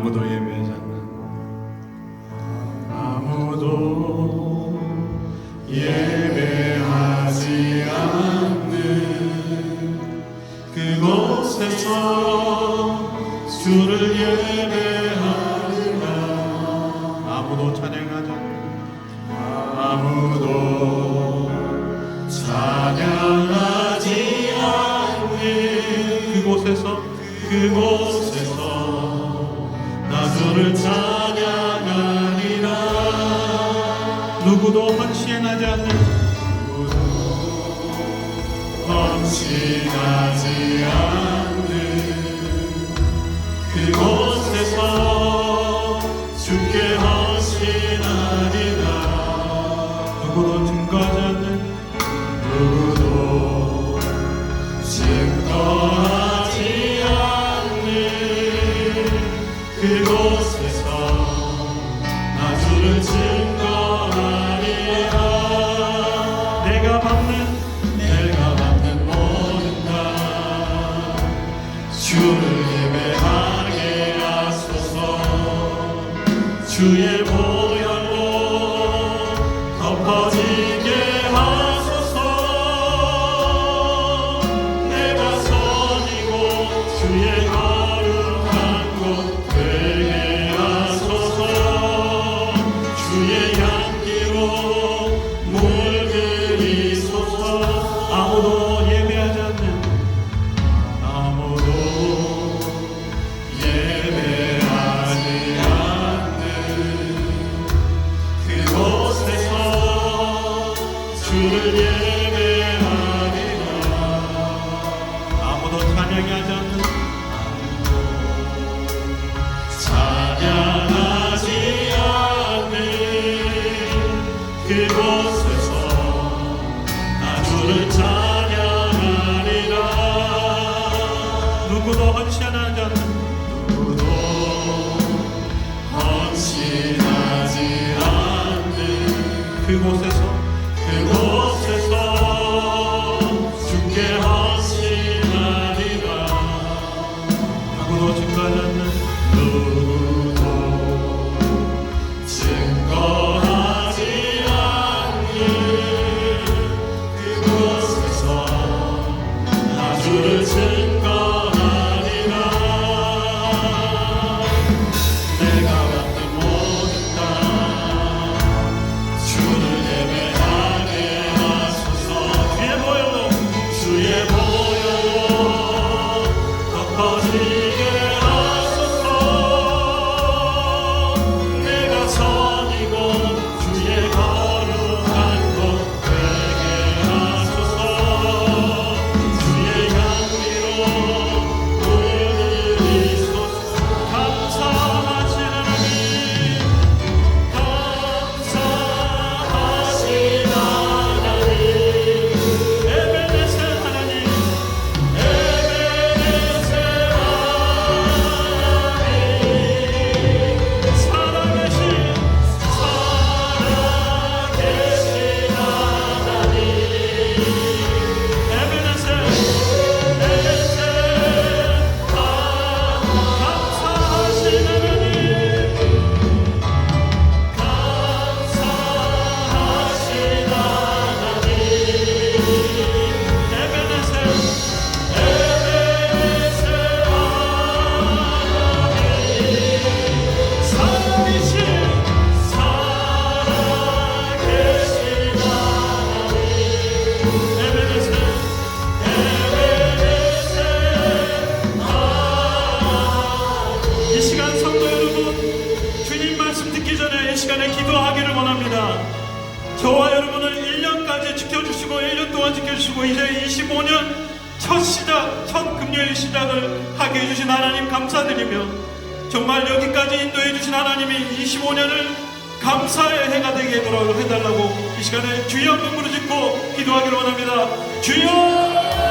아무도 예배하지 않는 아무도 예배하지 않는 그곳에서 주를 예배하리라. 아무도 찬양하지 않는 아무도 찬양하지 않는 그곳에서 그곳에서 나 주를 찬양하리라. 누구도 헌신하지 않는 헌신하지 않는 그곳에서 주께 헌 주를 예배하게 하소서 주의 보혈로 덮어지 주 말씀 듣기 전에 이 시간에 기도하기를 원합니다. 저와 여러분을 1년까지 지켜주시고 1년 동안 지켜주시고 이제 25년 첫 시작, 첫 금요일 시작을 하게 해주신 하나님 감사드리며 정말 여기까지 인도해 주신 하나님이 25년을 감사의 해가 되게 해달라고 이 시간에 주여 한번 부르짖고 기도하기를 원합니다. 주여!